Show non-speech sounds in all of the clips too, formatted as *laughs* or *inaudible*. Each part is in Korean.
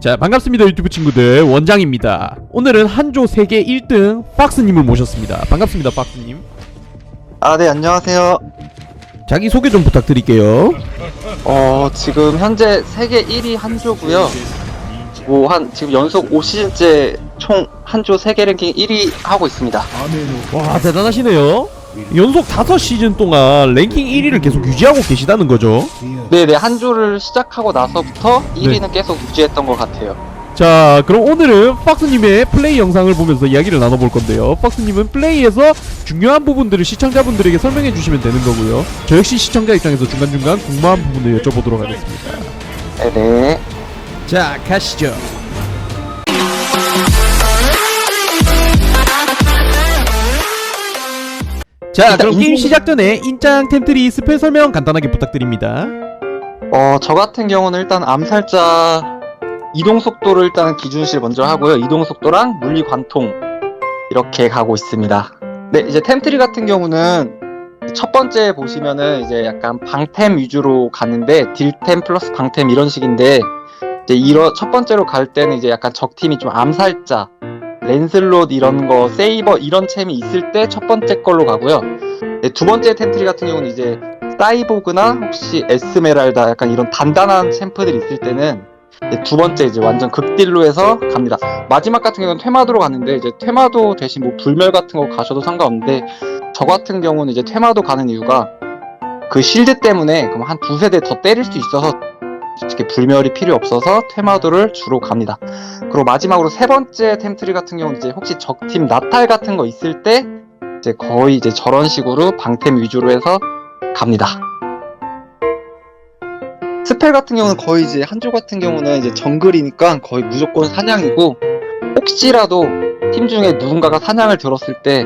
자 반갑습니다 유튜브 친구들. 원장입니다. 오늘은 한조 세계 1등 박스님을 모셨습니다. 반갑습니다 박스님. 아, 네, 안녕하세요. 자기소개 좀 부탁드릴게요. 어, 지금 현재 세계 1위 한조고요. 뭐, 한, 지금 연속 5시즌째 총 한조 세계 랭킹 1위 하고 있습니다. 와 대단하시네요 연속 5시즌 동안 랭킹 1위를 계속 유지하고 계시다는 거죠? 네네, 한조를 시작하고 나서부터 1위는 계속 유지했던 것 같아요. 자 그럼 오늘은 박스님의 플레이 영상을 보면서 이야기를 나눠볼 건데요. 박스님은 플레이에서 중요한 부분들을 시청자분들에게 설명해 주시면 되는 거고요. 저 역시 시청자 입장에서 중간중간 궁금한 부분을 여쭤보도록 하겠습니다. 네네. 자 가시죠 자 그럼 게임 인생- 시작 전에 인장 템트리 스펠 설명 간단하게 부탁드립니다 어, 저 같은 경우는 일단 암살자 이동 속도를 일단 기준실 먼저 하고요. 이동 속도랑 물리 관통 이렇게 가고 있습니다. 네, 이제 템트리 같은 경우는 첫 번째 보시면은 이제 약간 방템 위주로 가는데 딜템 플러스 방템 이런 식인데 이제 이러 첫 번째로 갈 때는 이제 약간 적 팀이 좀 암살자 랜슬롯 이런 거 세이버 이런 챔이 있을 때 첫 번째 걸로 가고요. 네, 두 번째 템트리 같은 경우는 이제 사이보그나 혹시 에스메랄다 약간 이런 단단한 챔프들이 있을 때는 이제 두 번째 이제 완전 극딜로 해서 갑니다. 마지막 같은 경우는 퇴마도로 갔는데 이제 퇴마도 대신 뭐 불멸 같은 거 가셔도 상관없는데 저 같은 경우는 이제 퇴마도 가는 이유가 그 실드 때문에 그럼 한 두세 대 더 때릴 수 있어서 솔직히 불멸이 필요 없어서 퇴마도를 주로 갑니다. 그리고 마지막으로 세 번째 템트리 같은 경우는 이제 혹시 적팀 나탈 같은 거 있을 때 이제 거의 이제 저런 식으로 방템 위주로 해서 갑니다. 스펠 같은 경우는 거의 이제 한조 같은 경우는 이제 정글이니까 거의 무조건 사냥이고 혹시라도 팀 중에 누군가가 사냥을 들었을 때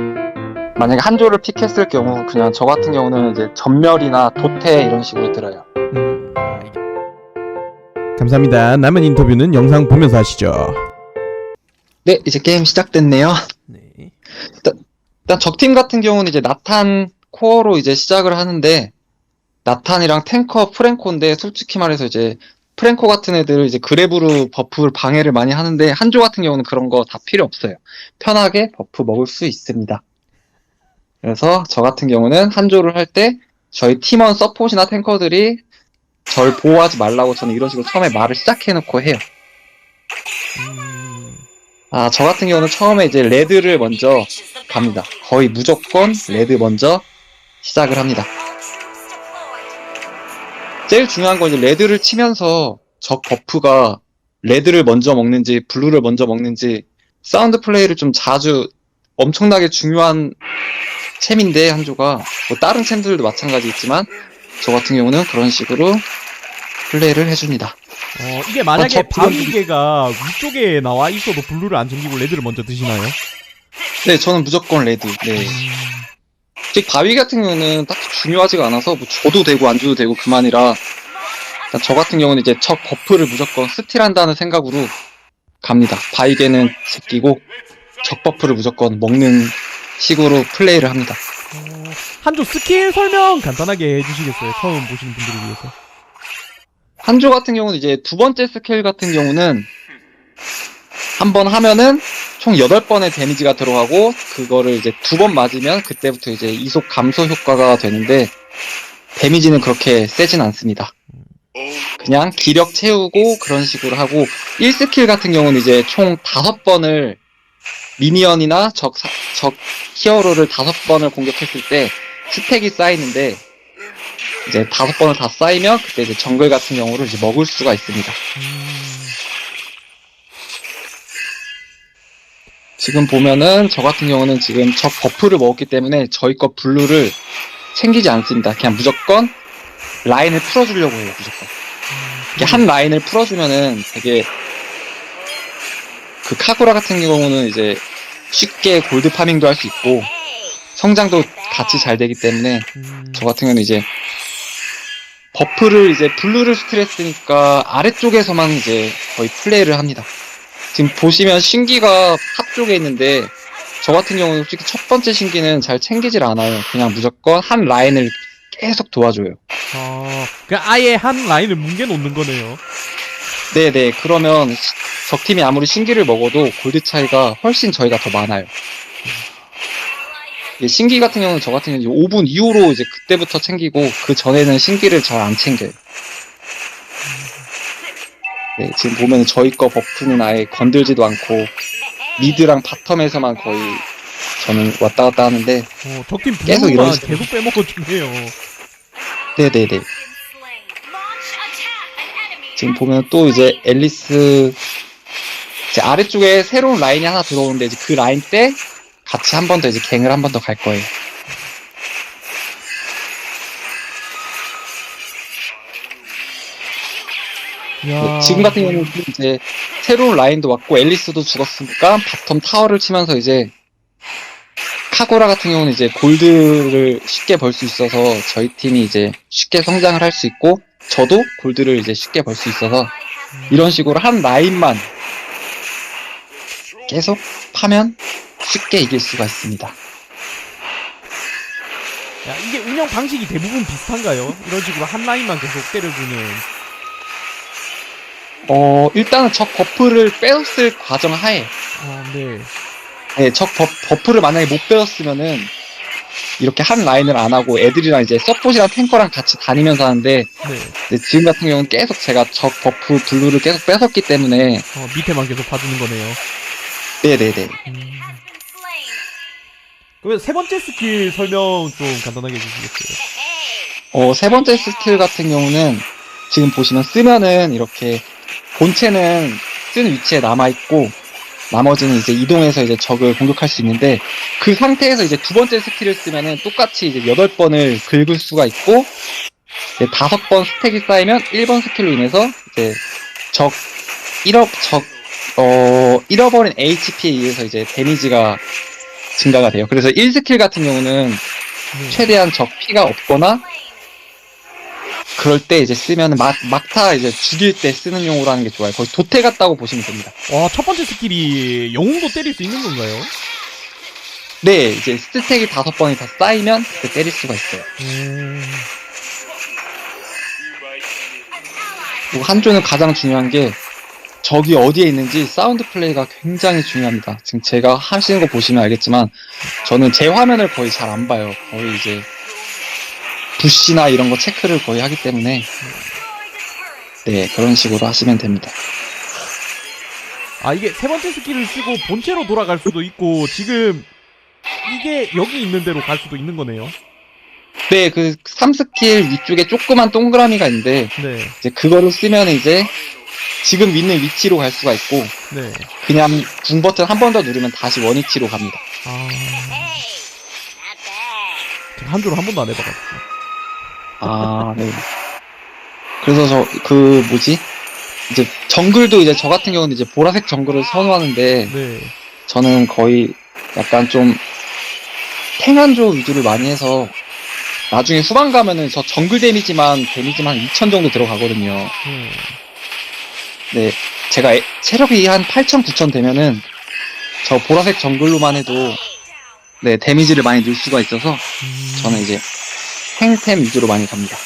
만약에 한조를 픽했을 경우 그냥 저 같은 경우는 이제 전멸이나 도태 이런 식으로 들어요. 감사합니다 남은 인터뷰는 영상 보면서 하시죠 네, 이제 게임 시작됐네요. 네. 일단 적팀 같은 경우는 이제 나탄 코어로 이제 시작을 하는데 나탄이랑 탱커 프랭코인데 솔직히 말해서 이제 프랭코 같은 애들 이제 그래브로 버프를 방해를 많이 하는데 한조 같은 경우는 그런 거 다 필요 없어요. 편하게 버프 먹을 수 있습니다. 그래서 저 같은 경우는 한조를 할 때 저희 팀원 서폿이나 탱커들이 절 보호하지 말라고 저는 이런 식으로 처음에 말을 시작해놓고 해요. 음, 아, 저 같은 경우는 처음에 이제 레드를 먼저 갑니다. 거의 무조건 레드 먼저 시작을 합니다. 제일 중요한 건 이제 레드를 치면서 적 버프가 레드를 먼저 먹는지 블루를 먼저 먹는지 사운드 플레이를 좀 자주 엄청나게 중요한 챔인데 한조가 뭐 다른 챔들도 마찬가지겠지만 저 같은 경우는 그런 식으로 플레이를 해줍니다. 어, 이게 만약에 어, 바위개가 위쪽에 나와 있어도 블루를 안 챙기고 레드를 먼저 드시나요? 네, 저는 무조건 레드. 네. 즉 바위 같은 경우는 딱히 중요하지가 않아서 뭐 줘도 되고 안 줘도 되고 그만이라 일단 저 같은 경우는 이제 적 버프를 무조건 스틸한다는 생각으로 갑니다. 바위개는 제끼고 적 버프를 무조건 먹는 식으로 플레이를 합니다. 어, 한조 스킬 설명 간단하게 해주시겠어요? 처음 보시는 분들을 위해서. 한조 같은 경우는 이제 두 번째 스킬 같은 경우는 한 번 하면은 총 8번의 데미지가 들어가고 그거를 이제 두 번 맞으면 그때부터 이제 이속 감소 효과가 되는데 데미지는 그렇게 세진 않습니다. 그냥 기력 채우고 그런 식으로 하고 1스킬 같은 경우는 이제 총 5번을 미니언이나 적, 사- 적 히어로를 5번을 공격했을 때 스택이 쌓이는데 이제 5번을 다 쌓이면 그때 이제 정글 같은 경우를 이제 먹을 수가 있습니다. 지금 보면은 저 같은 경우는 지금 적 버프를 먹었기 때문에 저희 거 블루를 챙기지 않습니다. 그냥 무조건 라인을 풀어주려고 해요, 무조건. 이게 한 라인을 풀어주면은 되게 그 카구라 같은 경우는 이제 쉽게 골드 파밍도 할 수 있고 성장도 같이 잘 되기 때문에 음, 저 같은 경우는 이제 버프를 이제 블루를 스트레스니까 아래쪽에서만 이제 거의 플레이를 합니다. 지금 보시면 신기가 탑 쪽에 있는데 저 같은 경우는 솔직히 첫 번째 신기는 잘 챙기질 않아요. 그냥 무조건 한 라인을 계속 도와줘요. 어, 그냥 아예 한 라인을 뭉개 놓는 거네요. 네네. 그러면 적팀이 아무리 신기를 먹어도 골드 차이가 훨씬 저희가 더 많아요. 신기 같은 경우는 저 같은 경우는 5분 이후로 이제 그때부터 챙기고 그 전에는 신기를 잘 안 챙겨요. 네, 지금 보면 저희 거 버프는 아예 건들지도 않고 미드랑 바텀에서만 거의 저는 왔다 갔다 하는데 어, 적팀 계속 이런 식으로. 계속 빼먹어주네요. 네네네. 지금 보면 또 이제 앨리스 이제 아래쪽에 새로운 라인이 하나 들어오는데 이제 그 라인 때 같이 한 번 더 이제 갱을 한 번 더 갈 거예요. 야, 네, 지금 같은 경우는 이제 새로운 라인도 왔고 앨리스도 죽었으니까 바텀 타워를 치면서 이제 카고라 같은 경우는 이제 골드를 쉽게 벌 수 있어서 저희 팀이 이제 쉽게 성장을 할 수 있고 저도 골드를 이제 쉽게 벌 수 있어서 이런 식으로 한 라인만 계속 파면 쉽게 이길 수가 있습니다. 야, 이게 운영 방식이 대부분 비슷한가요? 이런 식으로 한 라인만 계속 때려주는. 어 일단은 적 버프를 빼었을 과정 하에 아, 네. 네, 적 버, 버프를 만약에 못 빼었으면은 이렇게 한 라인을 안 하고 애들이랑 이제 서폿이랑 탱커랑 같이 다니면서 하는데 네. 이제 지금 같은 경우는 계속 제가 적 버프 블루를 계속 뺏었기 때문에 어, 밑에만 계속 봐주는 거네요. 네네네 음. 그러면 세 번째 스킬 설명 좀 간단하게 해주시겠어요? 어, 세 번째 스킬 같은 경우는 지금 보시면 쓰면은 이렇게 본체는 쓴 위치에 남아있고 나머지는 이제 이동해서 이제 적을 공격할 수 있는데 그 상태에서 이제 두 번째 스킬을 쓰면은 똑같이 이제 여덟 번을 긁을 수가 있고 이제 다섯 번 스택이 쌓이면 1번 스킬로 인해서 이제 적 잃어 적 어, 잃어버린 HP에 의해서 이제 데미지가 증가가 돼요. 그래서 1스킬 같은 경우는 네. 최대한 적 피가 없거나 그럴 때 이제 쓰면은 막, 막타 이제 죽일 때 쓰는 용으로 하는 게 좋아요. 거의 도태 같다고 보시면 됩니다. 와, 첫 번째 스킬이 영웅도 때릴 수 있는 건가요? 네, 이제 스택이 다섯 번이 다 쌓이면 그때 때릴 수가 있어요. 음. 그리고 한조는 가장 중요한 게 적이 어디에 있는지 사운드 플레이가 굉장히 중요합니다. 지금 제가 하시는 거 보시면 알겠지만 저는 제 화면을 거의 잘 안 봐요. 거의 이제 부시나 이런 거 체크를 거의 하기 때문에 네 그런 식으로 하시면 됩니다. 아, 이게 세 번째 스킬을 쓰고 본체로 돌아갈 수도 있고, 지금 이게 여기 있는 대로 갈 수도 있는 거네요. 네, 그 3스킬 위쪽에 조그만 동그라미가 있는데 네. 이제 그거를 쓰면 이제 지금 있는 위치로 갈 수가 있고 네. 그냥 궁 버튼 한 번 더 누르면 다시 원위치로 갑니다. 아. 제가 한 줄을 한 번도 안 해봐가지고. 아, 네. 그래서 저 그 뭐지? 이제 정글도 이제 저 같은 경우는 이제 보라색 정글을 선호하는데 네. 저는 거의 약간 좀 탱한조 위주를 많이 해서 나중에 후반 가면은 저 정글 데미지만 데미지만 2000 정도 들어가거든요. 음. 네, 제가 애- 체력이 한 8,000, 9,000 되면은 저 보라색 정글로만 해도 네 데미지를 많이 넣을 수가 있어서 음. 저는 이제 탱템 위주로 많이 갑니다.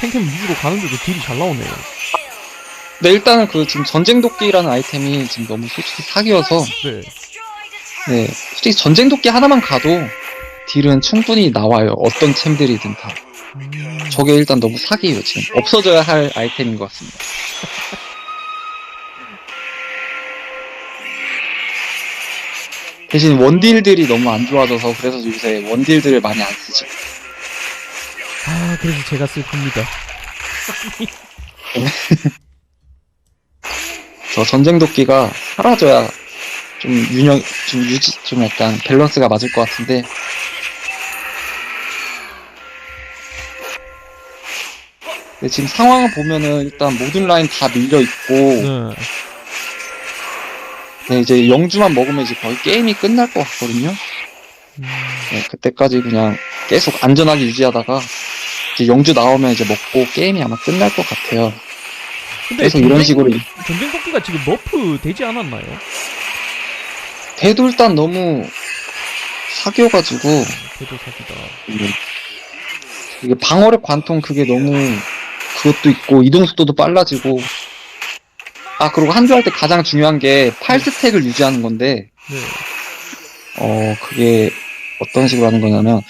탱탱 위주로 가는데도 딜이 잘 나오네요. 네, 일단은 그 지금 전쟁도끼라는 아이템이 지금 너무 솔직히 사기여서 네. 네, 솔직히 전쟁도끼 하나만 가도 딜은 충분히 나와요. 어떤 챔들이든 다. 음. 저게 일단 너무 사기예요, 지금. 없어져야 할 아이템인 것 같습니다. *laughs* 대신 원딜들이 너무 안 좋아져서 그래서 요새 원딜들을 많이 안 쓰죠. 아, 그래서 제가 슬픕니다. *laughs* 저 전쟁 도끼가 사라져야 좀 윤영, 좀 유지, 좀 약간 밸런스가 맞을 것 같은데. 근데 지금 상황을 보면은 일단 모든 라인 다 밀려 있고, 네. 네, 이제 영주만 먹으면 이제 거의 게임이 끝날 것 같거든요. 음. 네, 그때까지 그냥 계속 안전하게 유지하다가 이제 영주 나오면 이제 먹고 게임이 아마 끝날 것 같아요. 근데 계속 이런 식으로 전쟁 토끼가 지금 너프 되지 않았나요? 대도 일단 너무 사겨가지고 대도 사기다. 음, 이게 방어력 관통 그게 너무 그것도 있고 이동 속도도 빨라지고 아 그리고 한주 할때 가장 중요한 게 8스택을 유지하는 건데 네. 어 그게 어떤 식으로 하는 거냐면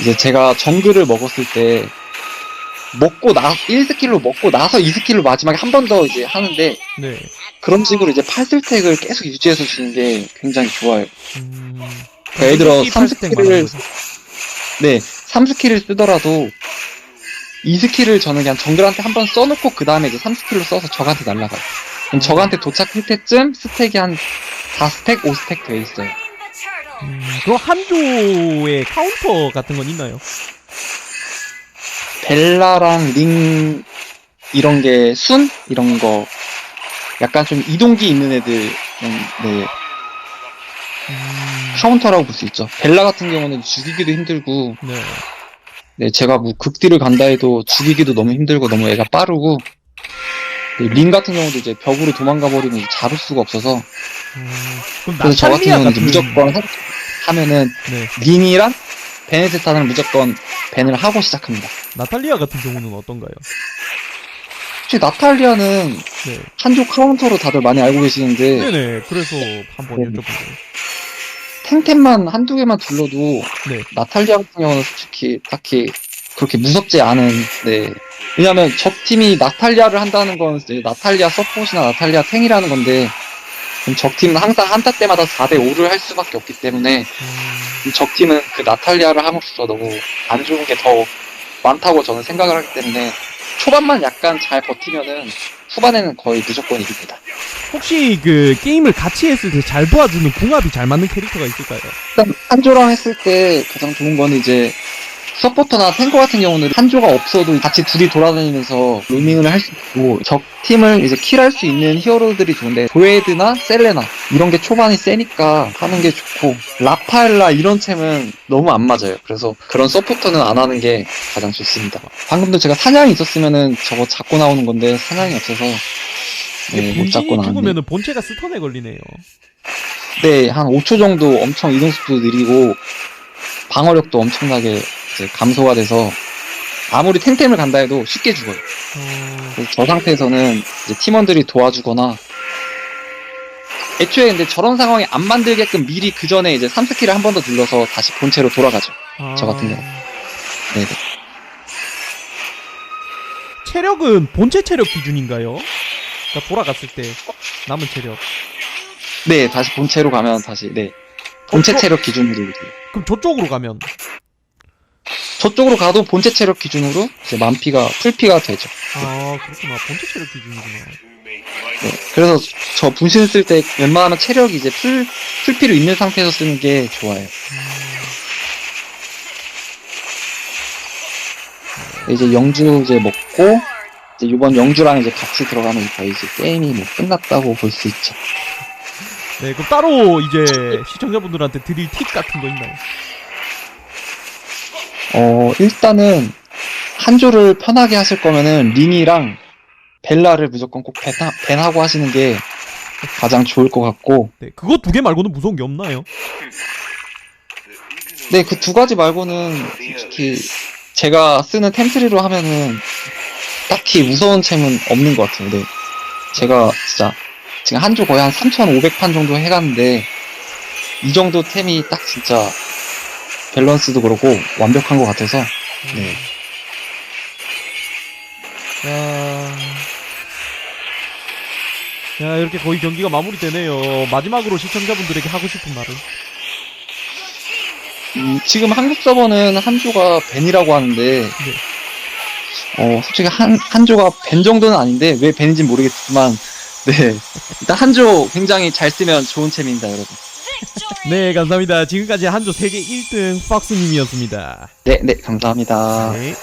이제 제가 정글을 먹었을 때 먹고 나 1스킬로 먹고 나서 2스킬로 마지막에 한 번 더 이제 하는데 네. 그런 식으로 이제 8스택을 계속 유지해서 주는 게 굉장히 좋아요. 음. 그러니까 예를 들어 이 팔스택 3스킬을 말하는 거죠. 네, 3스킬을 쓰더라도 2스킬을 저는 그냥 정글한테 한 번 써놓고 그 다음에 이제 3스킬로 써서 적한테 날라가요. 그럼 적한테 도착할 때쯤 스택이 한 4스택, 5스택 돼 있어요. 음, 그럼 한조의 카운터 같은 건 있나요? 벨라랑 링 이런 게 순? 이런 거 약간 좀 이동기 있는 애들은 네, 음, 카운터라고 볼 수 있죠. 벨라 같은 경우는 죽이기도 힘들고 네. 네, 제가 뭐 극딜을 간다 해도 죽이기도 너무 힘들고 너무 애가 빠르고 네, 링 같은 경우도 이제 벽으로 도망가 버리면 잡을 수가 없어서 음, 그럼 그래서 저 같은 나탈리아 경우는 이제 같은 무조건 하- 하면은 네. 링이랑 베네세타는 무조건 밴을 하고 시작합니다. 나탈리아 같은 경우는 어떤가요? 혹시 나탈리아는 네. 한쪽 카운터로 다들 많이 알고 계시는데 네네. 그래서 한번 네. 여쭤본 거예요. 탱템만 한두 개만 둘러도 네. 나탈리아 같은 경우는 솔직히 딱히 그렇게 무섭지 않은 네. 왜냐면 적 팀이 나탈리아를 한다는 건 이제 나탈리아 서폿이나 나탈리아 탱이라는 건데 그럼 적 팀은 항상 한타 때마다 4대 5를 할 수밖에 없기 때문에 음, 적 팀은 그 나탈리아를 함으로써 너무 안 좋은 게 더 많다고 저는 생각을 하기 때문에 초반만 약간 잘 버티면은 후반에는 거의 무조건 이깁니다. 혹시 그 게임을 같이 했을 때 잘 도와주는 궁합이 잘 맞는 캐릭터가 있을까요? 일단 한조랑 했을 때 가장 좋은 건 이제 서포터나 탱커 같은 경우는 한조가 없어도 같이 둘이 돌아다니면서 로밍을 할 수 있고 적 팀을 이제 킬할 수 있는 히어로들이 좋은데 도에드나 셀레나 이런 게 초반이 세니까 하는 게 좋고 라파엘라 이런 챔은 너무 안 맞아요. 그래서 그런 서포터는 안 하는 게 가장 좋습니다. 방금도 제가 사냥이 있었으면은 저거 잡고 나오는 건데 사냥이 없어서 네, 못 잡고. 죽으면은 본체가 스턴에 걸리네요. 네, 한 5초 정도 엄청 이동 속도 느리고 방어력도 엄청나게 이제 감소가 돼서 아무리 탱템을 간다 해도 쉽게 죽어요. 어, 저 상태에서는 이제 팀원들이 도와주거나 애초에 근데 저런 상황이 안 만들게끔 미리 그 전에 이제 3스킬을 한 번 더 눌러서 다시 본체로 돌아가죠. 아, 저 같은 경우. 네네. 체력은 본체 체력 기준인가요? 그러니까 돌아갔을 때 남은 체력. 네, 다시 본체로 가면 다시 네. 본체 체력 기준으로 이제 그럼 저쪽으로 가면 저쪽으로 가도 본체 체력 기준으로 이제 만피가 풀피가 되죠. 아 그렇구나 본체 체력 기준이구나. 네, 그래서 저 분신 쓸 때 웬만하면 체력이 이제 풀, 풀피로 있는 상태에서 쓰는 게 좋아요. 네, 이제 영주 이제 먹고, 이제 이번 영주랑 이제 같이 들어가면 거의 이제 게임이 뭐 끝났다고 볼 수 있죠. 네 그럼 따로 이제 시청자분들한테 드릴 팁 같은 거 있나요? 어, 일단은 한조를 편하게 하실 거면은 링이랑 벨라를 무조건 꼭 밴, 밴하고 하시는 게 가장 좋을 것 같고, 네 그거 두 개 말고는 무서운 게 없나요? 네, 그 두 가지 말고는 솔직히 제가 쓰는 템트리로 하면은 딱히 무서운 챔은 없는 것 같아요. 네. 제가 진짜 지금 한조 거의 한 3,500판 정도 해갔는데 이 정도 템이 딱 진짜 밸런스도 그렇고 완벽한 것 같아서 네. 야... 야 이렇게 거의 경기가 마무리되네요. 마지막으로 시청자분들에게 하고 싶은 말은? 음, 지금 한국 서버는 한조가 벤이라고 하는데 어, 솔직히 한, 한조가 벤 정도는 아닌데 왜 벤인지 모르겠지만 네. 일단 한조 굉장히 잘 쓰면 좋은 챔입니다, 여러분. 네 감사합니다. 지금까지 한조 세계 1등 박스님이었습니다. 네, 네, 감사합니다. 네.